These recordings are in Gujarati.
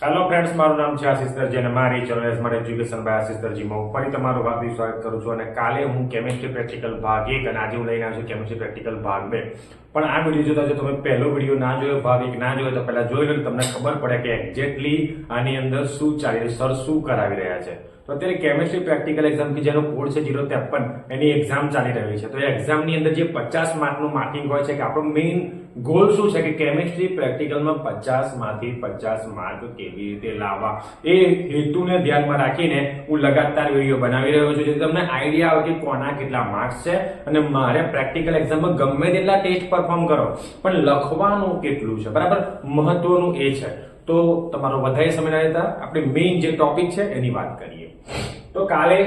હેલો ફ્રેન્ડ્સ મારું નામ છે આશિષ દરજી અને મારી ચેનલ મારે એજ્યુકેશન બાય આશિષ હું ફરી તમારું હાર્દિક સ્વાગત કરું છું અને કાલે હું કેમિસ્ટ્રી પ્રેક્ટિકલ ભાગ એક અને આજે હું લઈને આવ્યો છું કેમિસ્ટ્રી પ્રેક્ટિકલ ભાગ બે. પણ આ વીડિયો જોતા જો તમે પહેલો વીડિયો ના જોયો, ભાગ એક ના જોયો, તો પહેલાં જોઈ લો તમને ખબર પડે કે એક્ઝેક્ટલી આની અંદર શું ચાલી રહ્યું સર શું કરાવી રહ્યા છે. તો અત્યારે કેમેસ્ટ્રી પ્રેક્ટિકલ એક્ઝામ કે જેનો કોડ છે જીરો ત્રેપન, એની એક્ઝામ ચાલી રહી છે. તો એ એક્ઝામની અંદર જે પચાસ માર્કનું માર્કિંગ હોય છે કે આપણો મેઇન ગોલ શું છે કે કેમિસ્ટ્રી પ્રેક્ટિકલમાં પચાસમાંથી પચાસ માર્ક કેવી રીતે લાવવા? એ હેતુને ધ્યાનમાં રાખીને હું લગાતાર વીડિયો બનાવી રહ્યો છું. જેથી તમને આઈડિયા આવે કે કોના કેટલા માર્ક્સ છે અને મારે પ્રેક્ટિકલ એક્ઝામમાં ગમે તેટલા ટેસ્ટ પરફોર્મ કરો. પણ લખવાનું કેટલું છે? બરાબર? મહત્વનું એ છે. તો તમારો વધારે સમય ના લેતા આપણે મેઇન જે ટોપિક છે એની વાત કરીએ. તો કાલે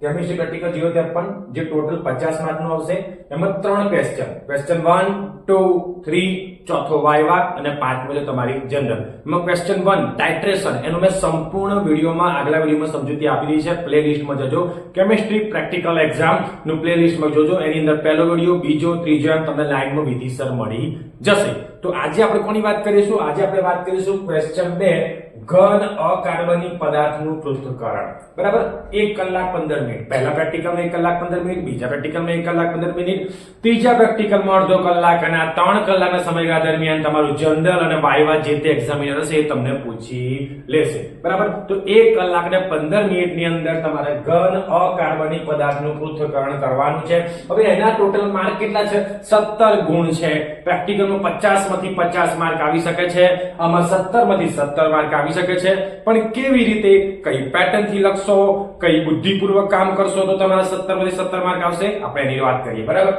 કેમિસ્ટ્રી પ્રેક્ટિકલ જીરો ત્રેપન જે ટોટલ પચાસ માર્કનું આવશે, એમાં ત્રણ question question one two three ચોથો વાયવા અને પાંચમો છે તમારી જનરલ એમાં ક્વેશ્ચન વન ટાઇટ્રેશન એનો મેં સંપૂર્ણ વિડીયોમાં આગલા વિડીયોમાં સમજૂતી આપી દીધી છે. પ્લે લિસ્ટમાં જજો. કેમિસ્ટ્રી પ્રેક્ટિકલ એક્ઝામનું પ્લે લિસ્ટમાં જોજો. એની અંદર પહેલો વીડિયો, બીજો, ત્રીજો, એમ તમને લાઈનમાં વિધિસર મળી જશે. તો આજે આપણે કોની વાત કરીશું? આજે આપણે વાત કરીશું ક્વેશ્ચન બે ઘન અકાર્બનિક પદાર્થનું પૃથ્થકરણ. બરાબર? એક કલાક પંદર મિનિટ. પહેલા પ્રેક્ટિકલમાં એક કલાક પંદર મિનિટ, બીજા પ્રેક્ટિકલમાં એક કલાક પંદર મિનિટ, ત્રીજા પ્રેક્ટિકલમાં અડધો કલાક અને આ ત્રણ કલાકના સમયગાળા દરમિયાન તમારું જનરલ અને વાયવા જે તે એક્ઝામિનર હશે એ તમને પૂછી લેશે. બરાબર? તો એક કલાક ને પંદર મિનિટની અંદર તમારે ઘન અકાર્બનિક પદાર્થનું પૃથ્થકરણ કરવાનું છે. હવે એના ટોટલ માર્ક કેટલા છે? સત્તર ગુણ છે. પ્રેક્ટિકલમાં પચાસમાંથી પચાસ માર્ક આવી શકે છે. આમાં સત્તરમાંથી સત્તર માર્ક આવી શકે છે. પણ કેવી રીતે કઈ પેટર્નથી લખશો, કઈ બુદ્ધિપૂર્વક કામ કરશો તો તમારા સત્તરમાંથી સત્તર માર્ક આવશે? આપણે એની વાત કરીએ, બરાબર?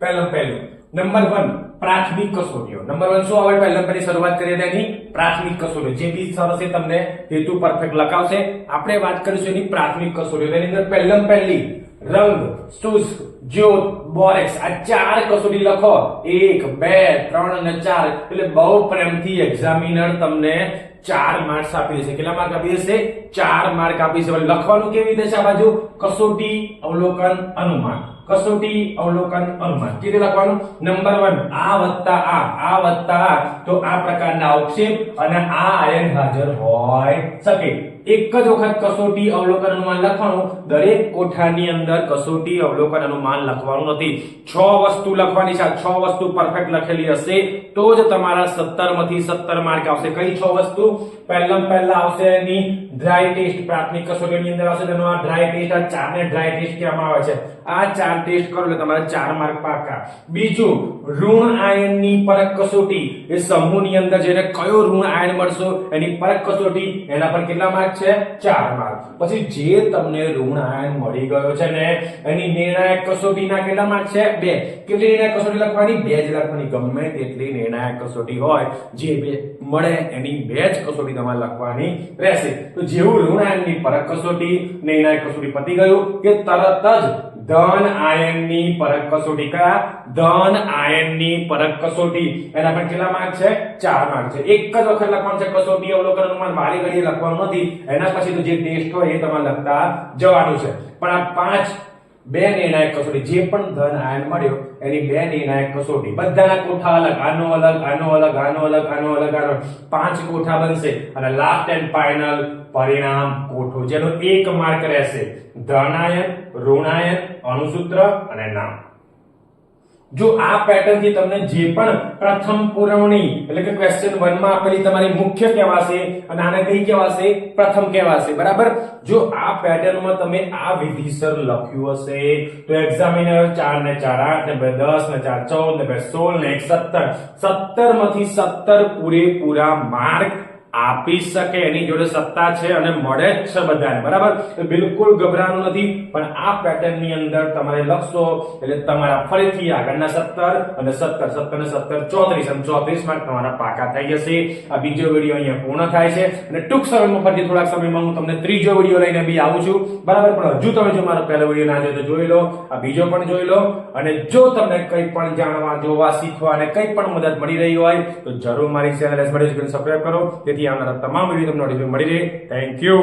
પહેલું પહેલું. નંબર વન પ્રાથમિક કસોટીઓ. નંબર વન શું આવે? પહેલા પહેલી શરૂઆત કરીએ તેની પ્રાથમિક કસોટીઓ. જે બી સરસ તમને હેતુ પરફેક્ટ લખાવશે. આપણે વાત કરીશું એની પ્રાથમિક કસોટીઓ. તેની અંદર પહેલા પહેલી રંગ શુષ્ક જ્યોત બોરેક્સ આ ચાર કસોટી લખો એક બે ત્રણ અને ચાર એટલે બહુ પ્રેમથી એક્ઝામિનર તમને ચાર માર્ક્સ આપી દેશે. કેટલા માર્ક આપી દેશે? ચાર માર્ક આપી દેશે. લખવાનું કેવી રીતે છે આ બાજુ? કસોટી, અવલોકન, અનુમાન. કસોટી, અવલોકન, અનુમાન. કેવી લખવાનું? નંબર વન આ વત્તા આ આ વત્તા આ. તો આ પ્રકારના અવક્ષેપ અને આ આયન હાજર હોય શકે. એક જ વખત કસોટી અવલોકન અનુમાન લખવાનું. દરેક કોઠાની અંદર કસોટી અવલોકન અનુમાન લખવાનું નથી. છ વસ્તુ લખવાની છે. છ વસ્તુ પરફેક્ટ લખેલી હશે તો જ તમારા 17 માંથી 17 માર્ક આવશે. કઈ છ વસ્તુ? પહેલા પહેલા આવશે એની ડ્રાય ટેસ્ટ પ્રાથમિક કસોટીની અંદર આવશે તેનો આ ડ્રાય ટેસ્ટ આ ચારને ડ્રાય ટેસ્ટ કહેવામાં આવે છે. આ ચાર ટેસ્ટ કરો એટલે તમારે ચાર માર્ક પાકા બીજું, ઋણ આયનની પરખ કસોટી. એ સમૂહની અંદર જેને કયો ઋણ આયન મળશે, એની પરખ કસોટી, એના પર કેટલા માર્ક છે? ચાર માર્ક પછી જે તમને ઋણ આયન મળી ગયો છે ને, એની નિર્ણાયક કસોટીના કેટલા માર્ક છે? બે. કેટલી નિર્ણાયક કસોટી લખવાની? બે જ લખવાની. ગમે તેટલી નિર્ણાયક કસોટી હોય, જે બે મળે એની બે જ કસોટી તમારે લખવાની રહેશે. તો જેવું ઋણ આયનની પરખ કસોટી નિર્ણાયક કસોટી પતી ગયું કે તરત જ ધન આયનની પરખ કસોટી કયા? ધન આયનની પરખ કસોટી એના પર કેટલા માર્ક છે? ચાર માર્ક છે. એક જ વખત લખવાનું છે કસોટી અવલોકન અનુમાન વારી ઘડીએ લખવાનું નથી. એના પછી તો જે ટેસ્ટ હોય એ તમારે લખતા જવાનું છે. પણ આ પાંચ બે નિર્ણાયક કસોટી જે પણ ધન આયન મળ્યો, એની બે નિર્ણાયક કસોટી. બધાના કોઠા અલગ, આનો અલગ આનો અલગ આનો અલગ આનો અલગ, આનો પાંચ કોઠા બનશે અને લાસ્ટ એન્ડ ફાઇનલ પરિણામ કોઠો, જેનો એક માર્ક રહેશે. ધનાયન, ઋણાયન અણુસૂત્ર અને નામ. જો આ પેટર્નથી તમને જે પણ પ્રથમ પુરવણી એટલે કે ક્વેશ્ચન 1 માં આપેલી તમારી મુખ્ય કહેવાશે અને આને કઈ કહેવાશે? પ્રથમ કહેવાશે. બરાબર? જો આ પેટર્નમાં તમે આ વિધિસર લખ્યું હશે, તો એક્ઝામિનર 4 ને 4 8 ને 2 10 ને 4 14 ને 2 16 ને 1 17 17 માંથી 17 પૂરેપૂરા માર્ક આપી શકે, એની જોડે સત્તા છે અને મળે જ છે બધાને. બરાબર? બિલકુલ ગભરાવાનું નથી, પણ આ પેટર્નની અંદર તમારે લખશો, એટલે તમારા ફરીથી આગળના 17 અને સત્તર સત્તર અને સત્તર, ચોત્રીસ અને 34 માર્ક તમારા પાકા થઈ જશે. આ બીજો વીડિયો અહીંયા પૂર્ણ થાય છે. અને ટૂંક સમયમાં ફરીથી થોડાક સમયમાં હું તમને ત્રીજો વીડિયો લઈને બી આવું છું. બરાબર? પણ હજુ તમે જો મારો પહેલો વીડિયો ના જોયો તો જોઈ લો, આ બીજો પણ જોઈ લો. અને જો તમને કંઈ પણ જાણવા, જોવા, શીખવા અને કંઈ પણ મદદ મળી રહી હોય, તો જરૂર મારી ચેનલ એસબીડી સબસ્ક્રાઇબ કરો. તેથી આવનારા તમામ વીડિયો તમને મળી રહે. Thank you